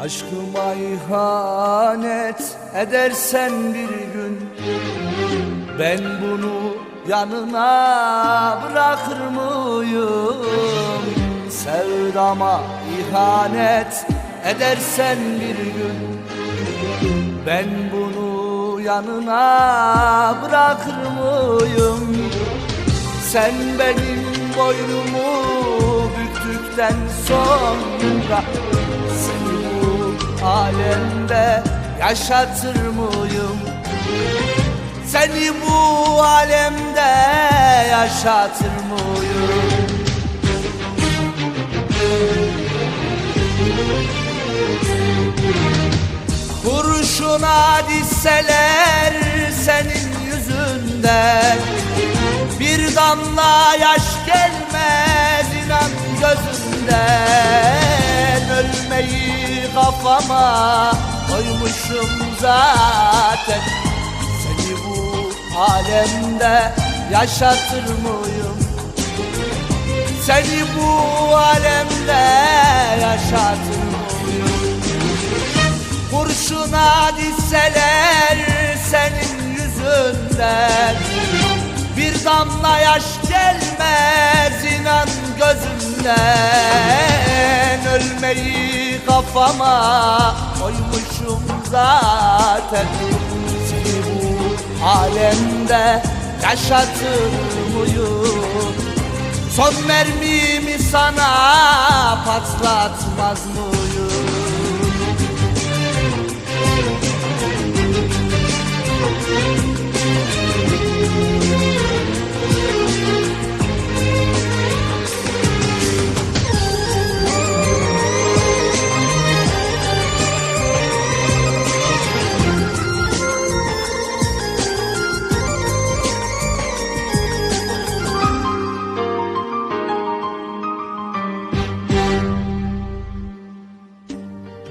Aşkıma ihanet edersen bir gün Ben bunu yanına bırakır mıyım? Sevdama ihanet edersen bir gün Ben bunu yanına bırakır mıyım? Sen benim boynumu büktükten sonra Seni bu alemde yaşatır mıyım? Seni bu alemde yaşatır mıyım? Kurşuna dizseler senin yüzünden Bir damla yaş gelmez inan gözünden Ölmeyi kafama koymuşum zaten Seni bu alemde yaşatır mıyım? Seni bu alemde yaşatır mıyım? Kurşuna dizseler senin yüzünden Bir damla yaş gelmez inan gözümden Ölmeyi kafama koymuşum zaten Seni bu alemde yaşatır mıyım? Son mermimi sana patlatmaz mıyım?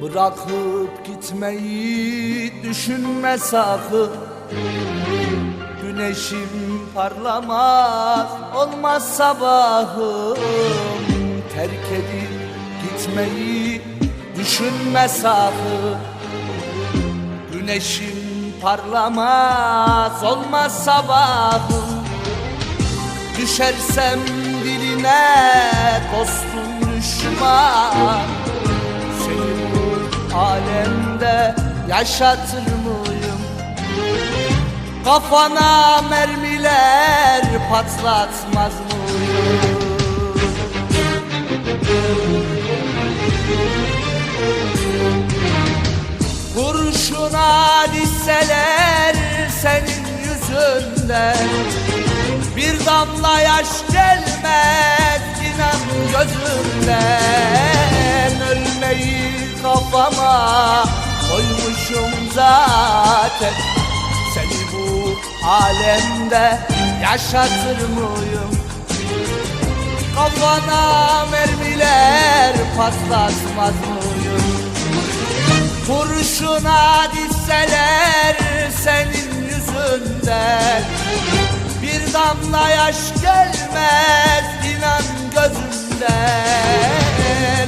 Bırakıp gitmeyi düşünme sakın. Güneşim parlamaz olmaz sabahım. Terk edip gitmeyi düşünme sakın. Güneşim parlamaz olmaz sabahım. Düşersem diline dostum düşman yaşatır mıyım? Kafana mermiler patlatmaz mıyım? Kurşuna dizseler senin yüzünden Bir damla yaş gelmez inan gözümden zaten Seni bu alemde yaşatır mıyım? Kafana mermiler patlatmaz mıyım? Kurşuna dizseler senin yüzünden Bir damla yaş gelmez inan gözümden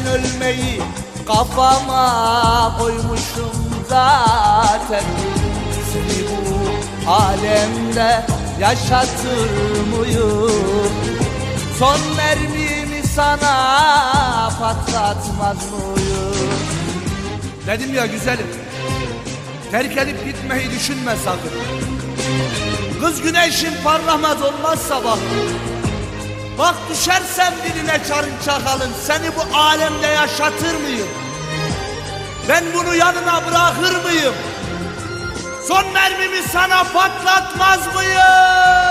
Ölmeyi kafama koymuşum zaten alemde yaşatır mıyım? Son mermimi sana patlatmaz mıyım? Dedim ya güzelim Terk edip gitmeyi düşünme sakın Kız güneşin parlamaz olmaz sabah Bak düşersem diline çarın çakalın Seni bu alemde yaşatır mıyım? Ben bunu yanına bırakır mıyım? Son mermimi sana patlatmaz mıyım?